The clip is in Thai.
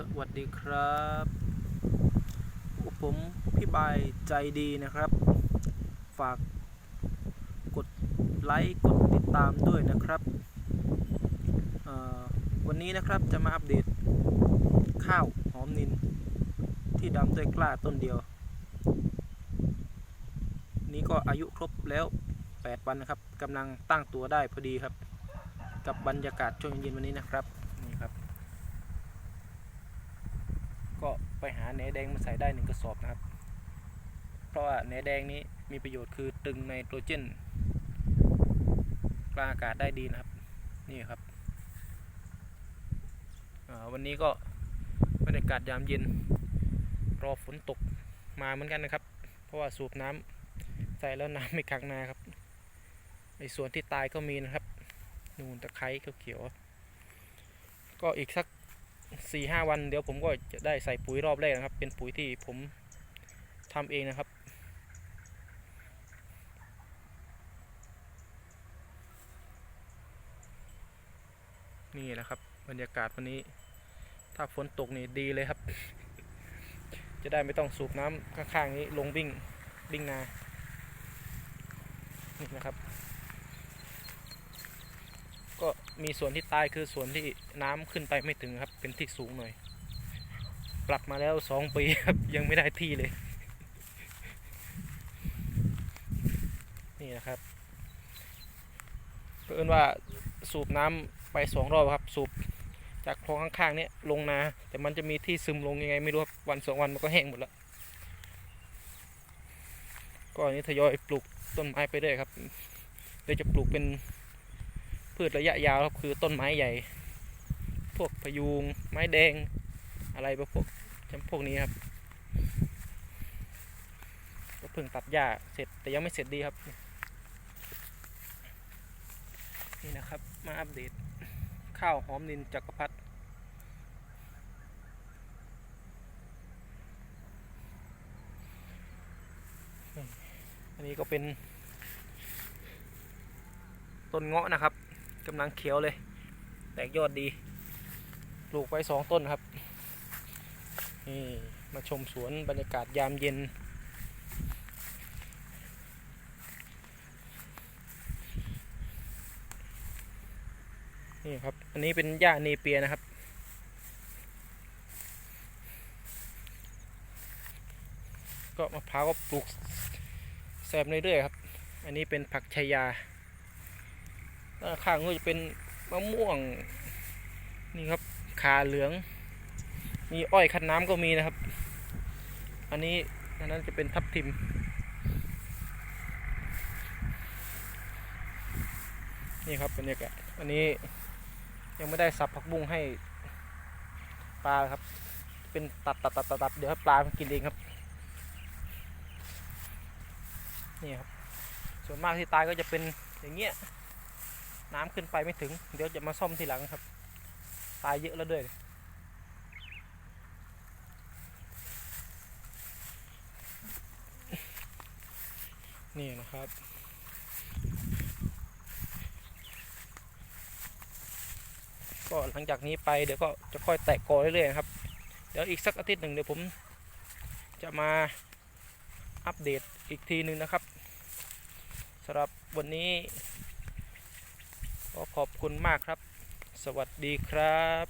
สวัสดีครับ ผมพี่บายใจดีนะครับ ฝากกดไลค์กดติดตามด้วยนะครับวันนี้นะครับจะมาอัปเดตข้าวหอมนินที่ดำด้วยกล้าต้นเดียว นี้ก็อายุครบแล้ว 8 วันนะครับกำลังตั้งตัวได้พอดีครับ กับบรรยากาศช่วงเย็นวันนี้นะครับ ก็ ไปหาแหนแดงมาใส่ได้หนึ่งกระสอบนะครับ เพราะว่าแหนแดงนี้มีประโยชน์คือตึงไนโตรเจนกลางอากาศได้ดีนะครับ นี่ครับอ่าวันนี้ก็บรรยากาศยามเย็น รอฝนตกมาเหมือนกันนะครับ เพราะว่าสูบน้ำใส่แล้วน้ำไม่ขังนาครับ ในส่วนที่ตายก็มีนะครับ นูนตะไคร้เขียวก็อีกสัก สี่ห้าวันเดี๋ยวผมก็จะได้ใส่ปุ๋ยรอบแรกนะครับ เป็นปุ๋ยที่ผมทำเองนะครับ นี่นะครับบรรยากาศวันนี้ ถ้าฝนตกนี่ดีเลยครับ จะได้ไม่ต้องสูบน้ำข้างๆนี้ลงวิ่งวิ่งนานี่นะครับ ก็มีส่วนที่ตายคือส่วนที่น้ำขึ้นไปไม่ถึงครับ เป็นที่สูงหน่อย ปรับมาแล้วสองปีครับยังไม่ได้ที่เลย นี่นะครับเพื่อนว่าสูบน้ำไปสองรอบครับ สูบจากคลองข้างๆเนี้ยลงนาแต่มันจะมีที่ซึมลงยังไงไม่รู้ครับวันสองวันมันก็แห้งหมดแล้วก็อันนี้ทยอยปลูกต้นไม้ไปเรื่อยครับเดี๋ยวจะปลูกเป็น พืชระยะยาวครับคือต้นไม้ใหญ่ พวกพยูง ไม้แดง อะไรพวกจำพวกนี้ครับ ก็เพิ่งตัดหญ้าเสร็จแต่ยังไม่เสร็จดีครับ นี่นะครับมาอัปเดตข้าวหอมนินจักรพรรดิอันนี้ก็เป็น ต้นเงาะนะครับ กำลังเขียวเลย แตกยอดดี ปลูกไว้สองต้นครับ นี่มาชมสวนบรรยากาศยามเย็น นี่ครับ อันนี้เป็นหญ้าเนเปียนะครับก็มะพร้าวก็ปลูกแซมเรื่อยๆครับ อันนี้เป็นผักชายา ด้านข้างก็จะเป็นมะม่วงนี่ครับขาเหลือง มีอ้อยคันน้ำก็มีนะครับ อันนี้อันนั้นจะเป็นทับทิม นี่ครับบรรยากาศอันนี้ยังไม่ได้สับผักบุ้งให้ปลาครับ เป็นตัดตัดตัดตัดตัดเดี๋ยวให้ปลามันกินเองครับ นี่ครับ ส่วนมากที่ตายก็จะเป็นอย่างเงี้ย น้ำขึ้นไปไม่ถึง เดี๋ยวจะมาซ่อมทีหลังครับ ตายเยอะแล้วด้วยนี่นะครับ ก็หลังจากนี้ไปเดี๋ยวก็จะค่อยแตกกอเรื่อยๆนะครับ เดี๋ยวอีกสักอาทิตย์หนึ่งเดี๋ยวผมจะมาอัปเดตอีกทีหนึ่งนะครับสำหรับวันนี้ ขอขอบคุณมากครับ สวัสดีครับ